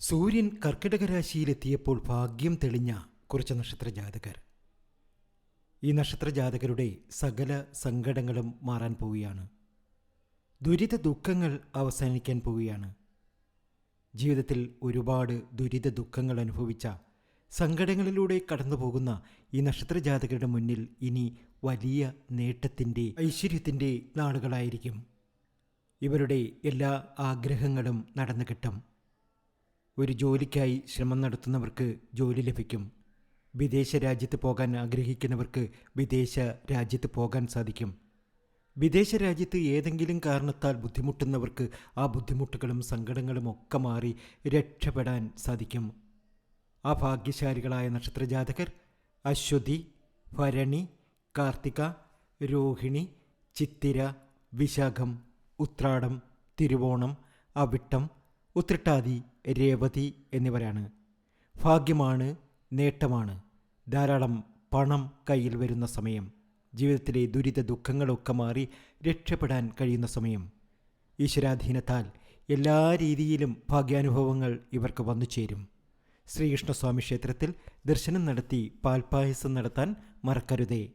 സൂര്യൻ കർക്കിടക രാശിയിലെത്തിയപ്പോൾ ഭാഗ്യം തെളിഞ്ഞ കുറച്ച് നക്ഷത്ര ജാതകർ ഈ നക്ഷത്ര ജാതകരുടെ സകല സങ്കടങ്ങളും മാറാൻ പോവുകയാണ്. ദുരിത ദുഃഖങ്ങൾ അവസാനിക്കാൻ പോവുകയാണ്. ജീവിതത്തിൽ ഒരുപാട് ദുരിത ദുഃഖങ്ങൾ അനുഭവിച്ച സങ്കടങ്ങളിലൂടെ കടന്നു പോകുന്ന ഈ നക്ഷത്ര ജാതകരുടെ മുന്നിൽ ഇനി വലിയ നേട്ടത്തിന്റെ ഐശ്വര്യത്തിന്റെ നാളുകളായിരിക്കും. ഇവരുടെ എല്ലാ ആഗ്രഹങ്ങളും നടന്നു കിട്ടും ഒരു ജോലിക്കായി ശ്രമം നടത്തുന്നവർക്ക് ജോലി ലഭിക്കും. വിദേശ രാജ്യത്ത് പോകാൻ ആഗ്രഹിക്കുന്നവർക്ക് വിദേശ രാജ്യത്ത് പോകാൻ സാധിക്കും. വിദേശ രാജ്യത്ത് ഏതെങ്കിലും കാരണത്താൽ ബുദ്ധിമുട്ടുന്നവർക്ക് ആ ബുദ്ധിമുട്ടുകളും സങ്കടങ്ങളും ഒക്കെ മാറി രക്ഷപ്പെടാൻ സാധിക്കും. ആ ഭാഗ്യശാലികളായ നക്ഷത്രജാതകർ അശ്വതി ഭരണി കാർത്തിക രോഹിണി ചിത്തിര വിശാഖം ഉത്രാടം തിരുവോണം അവിട്ടം ഉത്രട്ടാതി രേവതി എന്നിവരാണ്. ഭാഗ്യമാണ് നേട്ടമാണ്. ധാരാളം പണം കയ്യിൽ വരുന്ന സമയം. ജീവിതത്തിലെ ദുരിത ദുഃഖങ്ങളൊക്കെ മാറി രക്ഷപ്പെടാൻ കഴിയുന്ന സമയം. ഈശ്വരാധീനത്താൽ എല്ലാ രീതിയിലും ഭാഗ്യാനുഭവങ്ങൾ ഇവർക്ക് വന്നു ചേരും. ശ്രീകൃഷ്ണസ്വാമി ക്ഷേത്രത്തിൽ ദർശനം നടത്തി പാൽപ്പായസം നടത്താൻ മറക്കരുതേ.